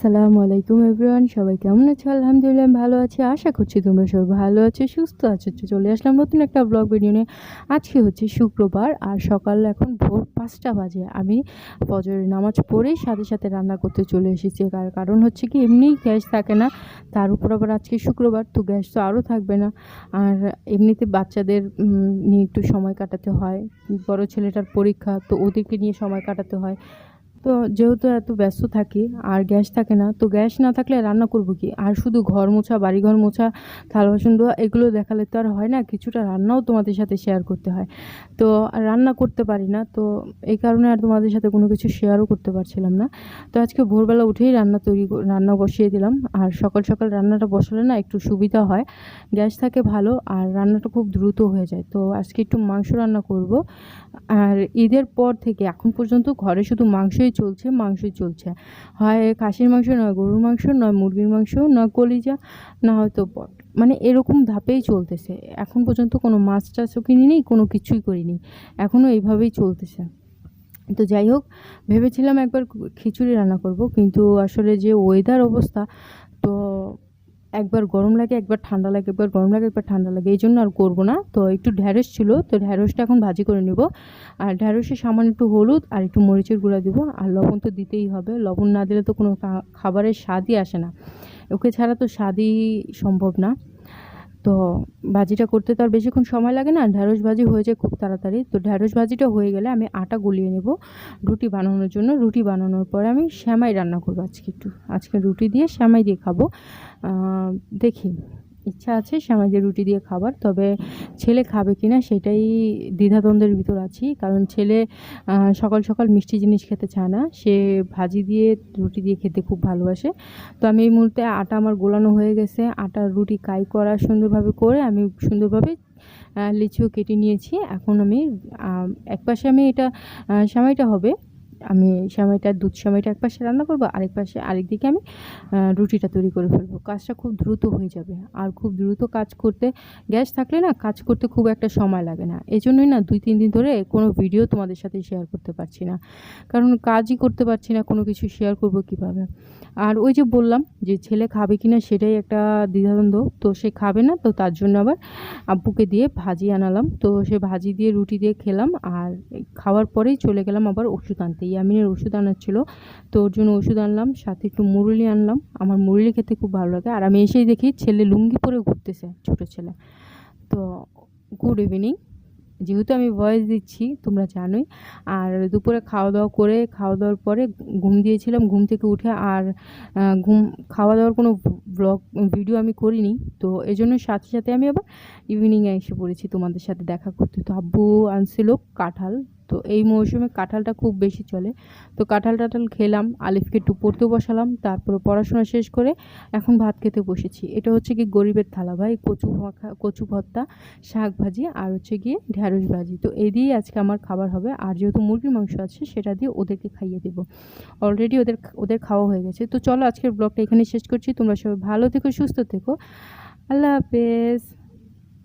আসসালামু আলাইকুম এভরিওয়ান, সবাই কেমন আছো? আলহামদুলিল্লাহ ভালো আছি। আশা করছি তোমরা সবাই ভালো আছো, সুস্থ আছো। চলে আসলাম নতুন একটা ব্লগ ভিডিও নিয়ে। আজকে হচ্ছে শুক্রবার আর সকাল এখন ভোর পাঁচটা বাজে। আমি ফজরের নামাজ পড়েই সাথে সাথে রান্না করতে চলে এসেছি। কার- কারণ হচ্ছে কি, এমনিই গ্যাস থাকে না। তার উপর আবার আজকে শুক্রবার, তো গ্যাস তো আরও থাকবে না। আর এমনিতে বাচ্চাদের নিয়ে একটু সময় কাটাতে হয়। বড় ছেলেটার পরীক্ষা, তো ওদেরকে নিয়ে সময় কাটাতে হয়। তো যেহেতু এত ব্যস্ত থাকি, আর গ্যাস থাকে না, তো গ্যাস না থাকলে রান্না করব কি? আর শুধু ঘর মোছা, বাড়িঘর মোছা, থাল বাসন ধোয়া, এগুলো দেখালে তো আর হয় না, কিছুটা রান্নাও তোমাদের সাথে শেয়ার করতে হয়। তো রান্না করতে পারি না, তো এই কারণে আর তোমাদের সাথে কোনো কিছু শেয়ারও করতে পারছিলাম না। তো আজকে ভোরবেলা উঠেই রান্না তৈরি রান্না বসিয়ে দিলাম, আর সকাল সকাল রান্নাটা বসালে না একটু সুবিধা হয়। গ্যাস থাকে ভালো, আর রান্নাটা খুব দ্রুত হয়ে যায়, তো আজকে একটু মাংস রান্না করব। আর ঈদের পর থেকে, এখন পর্যন্ত ঘরে শুধু মাংসই চলছে মাংসই চলছে। হয় খাসির মাংস, নয় গরুর মাংস, নয় মুরগির মাংস, নয় কলিজা, না হয়তো পট মানে এরকম ধাপেই চলতেছে। এখন পর্যন্ত কোনো মাছ টাছও কিনিনি, কোনো কিছুই করিনি। এখনও এইভাবেই চলতেছে। তো যাই হোক, ভেবেছিলাম একবার খিচুড়ি রান্না করব, কিন্তু আসলে যে ওয়েদার অবস্থা, তো একবার গরম লাগে, একবার ঠান্ডা লাগে, একবার গরম লাগে, একবার ঠান্ডা লাগে। এই জন্য আর করব না। তো একটু ঢ্যাঁড়স ছিল, তো ঢ্যাঁড়সটা এখন ভাজি করে নেব। আর ঢ্যাঁড়সে সামান্য একটু হলুদ আর একটু মরিচের গুঁড়া দেবো। আর লবণ তো দিতেই হবে। লবণ না দিলে তো কোনো খাবারের স্বাদই আসে না। ওকে ছাড়া তো স্বাদই সম্ভব না। তো ভাজিটা করতে তো আর বেশিক্ষণ সময় লাগে না ঢ্যাঁড়স ভাজি হয়ে যায় খুব তাড়াতাড়ি। তো ঢ্যাঁড়স ভাজিটা হয়ে গেলে আমি আটা গুলিয়ে নেব রুটি বানানোর জন্য। রুটি বানানোর পরে আমি শ্যামাই রান্না করব আজকে একটু। আজকে রুটি দিয়ে শ্যামাই দিয়ে খাব। দেখি। ইচ্ছা আছে দিয়ে রুটি দিয়ে খাবার তবে ছেলে খাবে কি না সেটাই দ্বিধাদ্বন্দ্বের ভিতর আছি। কারণ ছেলে সকাল সকাল মিষ্টি জিনিস খেতে চায় না। সে ভাজি দিয়ে রুটি দিয়ে খেতে খুব ভালোবাসে। তো আমি এই মুহূর্তে আটা আমার গোলানো হয়ে গেছে। আটার রুটি কাই করা সুন্দরভাবে করে আমি সুন্দরভাবে লিচু কেটে নিয়েছি। এখন আমি এক পাশে আমি এটা আহ, সেমাইটা হবে। আমি সময়টা, দুধ সেমাইটা এক পাশে রান্না করব, আরেক পাশে, আরেক দিকে আমি রুটিটা তৈরি করে ফেলব। কাজটা খুব দ্রুত হয়ে যাবে। আর খুব দ্রুত কাজ করতে, গ্যাস থাকলে না কাজ করতে খুব একটা সময় লাগে না। এই জন্যই না দুই, তিন দিন ধরে কোনো ভিডিও তোমাদের সাথে শেয়ার করতে পারছি না। কারণ কাজই করতে পারছি না, কোনো কিছু শেয়ার করব কীভাবে? আর ওই যে বললাম যে ছেলে খাবে কি না সেটাই একটা দ্বিধাদ্বন্দ্ব। তো সে খাবে না, তো তার জন্য আবার আব্বুকে দিয়ে ভাজি আনালাম। তো সে ভাজি দিয়ে, রুটি দিয়ে খেলাম। আর খাওয়ার পরেই চলে গেলাম আবার ওষুধ আনতে। ইয়ামিনের ওষুধ আনার ছিল। তো ওর জন্য ওষুধ আনলাম, সাথে একটু মুরুলি আনলাম। আমার মুরুলি খেতে খুব ভালো লাগে। আর আমি এসেই দেখি ছেলে লুঙ্গি পরে ঘুরতেছে, ছোটো ছেলে। তো গুড ইভিনিং যেহেতু আমি ভয়েস দিচ্ছি, তোমরা জানোই। আর দুপুরে খাওয়া দাওয়া করে খাওয়া দাওয়ার পরে ঘুম দিয়েছিলাম, ঘুম থেকে উঠে আর ঘুম খাওয়া দাওয়ার কোনো ব্লগ ভিডিও আমি করিনি। তো এই জন্য সাথে সাথে আমি আবার ইভিনিংয়ে এসে পড়েছি তোমাদের সাথে দেখা করতে। তো আব্বু আনছিল কাঁঠাল। তো এই মৌসুমে কাঁঠালটা খুব বেশি চলে। তো কাঁঠাল টাঠাল খেলাম, আলিফকে একটু পড়তেও বসালাম, তারপর পড়াশোনা শেষ করে এখন ভাত খেতে বসেছি। এটা হচ্ছে কি গরিবের থালা ভাই, কচু মাখা কচু ভর্তা, শাক ভাজি আর হচ্ছে গিয়ে ঢ্যাঁড়স ভাজি। তো এই দিয়েই আজকে আমার খাবার হবে। আর যেহেতু মুরগির মাংস আছে, সেটা দিয়ে ওদেরকে খাইয়ে দেবো। অলরেডি ওদের ওদের খাওয়া হয়ে গেছে। তো চলো আজকের ব্লগটা এখানে শেষ করছি। তোমরা সবাই ভালো থেকো, সুস্থ থেকো। আল্লাহ হাফেজ।